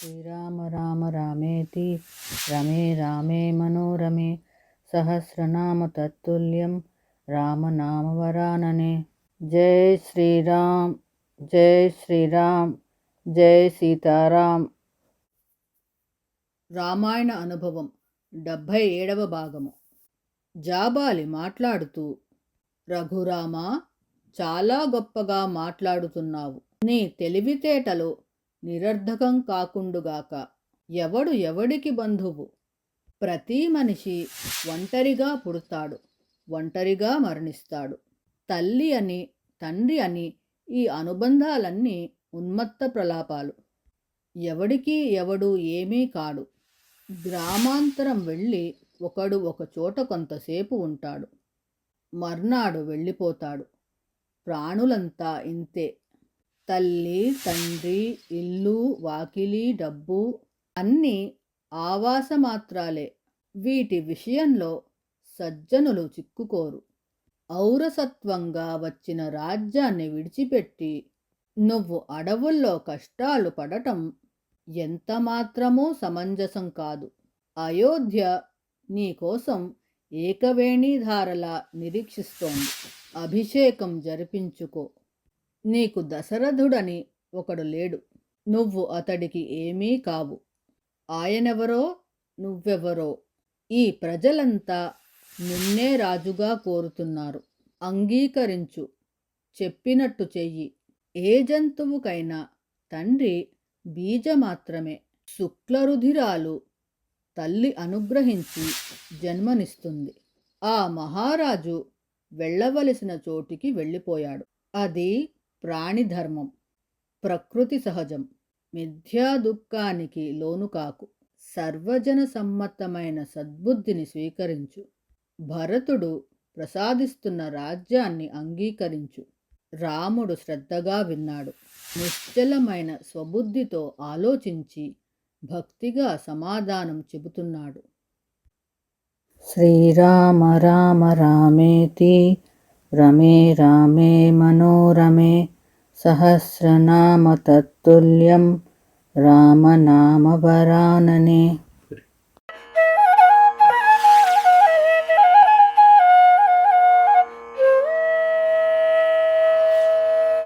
శ్రీరామ రామ రామేతి రమే రామే మనోరమే సహస్రనామ తత్తుల్యం రామనామవరాననే జై శ్రీరామ్ జై శ్రీరామ్ జై సీతారాం రామాయణ అనుభవం డెబ్భై ఏడవ భాగము. జాబాలి మాట్లాడుతూ రఘురామ చాలా గొప్పగా మాట్లాడుతున్నావు. నీ తెలివితేటలు నిరర్ధకం కాకుండుగాక ఎవడు ఎవడికి బంధువు? ప్రతి మనిషి ఒంటరిగా పుడతాడు ఒంటరిగా మరణిస్తాడు. తల్లి అని తండ్రి అని ఈ అనుబంధాలన్నీ ఉన్మత్త ప్రలాపాలు. ఎవడికి ఎవడు ఏమీ కాడు. గ్రామాంతరం వెళ్ళి ఒకడు ఒక చోట కొంతసేపు ఉంటాడు. మర్నాడు వెళ్ళిపోతాడు. ప్రాణులంతా ఇంతే. తల్లి తండ్రి ఇల్లు వాకిలి డబ్బు అన్నీ ఆవాసమాత్రాలే. వీటి విషయంలో సజ్జనులు చిక్కుకోరు. ఔరసత్వంగా వచ్చిన రాజ్యాన్ని విడిచిపెట్టి నువ్వు అడవుల్లో కష్టాలు పడటం ఎంత మాత్రమూ సమంజసం కాదు. అయోధ్య నీకోసం ఏకవేణీధారలా నిరీక్షిస్తోంది. అభిషేకం జరిపించుకో. నీకు దశరథుడని ఒకడు లేడు. నువ్వు అతడికి ఏమీ కావు. ఆయనెవరో నువ్వెవరో. ఈ ప్రజలంతా నిన్నే రాజుగా కోరుతున్నారు. అంగీకరించు. చెప్పినట్టు చెయ్యి. ఏ జంతువుకైనా తండ్రి బీజ మాత్రమే శుక్లరుధిరాలు తల్లి అనుగ్రహించి జన్మనిస్తుంది. ఆ మహారాజు వెళ్ళవలసిన చోటికి వెళ్ళిపోయాడు. అది ప్రాణిధర్మం ప్రకృతి సహజం మిథ్యా దుఃఖానికి లోను కాకు. సర్వజన సమ్మతమైన సద్బుద్ధిని స్వీకరించు. భరతుడు ప్రసాదిస్తున్న రాజ్యాన్ని అంగీకరించు. రాముడు శ్రద్ధగా విన్నాడు. నిశ్చలమైన స్వబుద్ధితో ఆలోచించి భక్తిగా సమాధానం చెబుతున్నాడు. శ్రీరామ రామ రామేతి रमे रामे मनोरमे सहस्रनामतत्तुल्यं रामनामवरानने।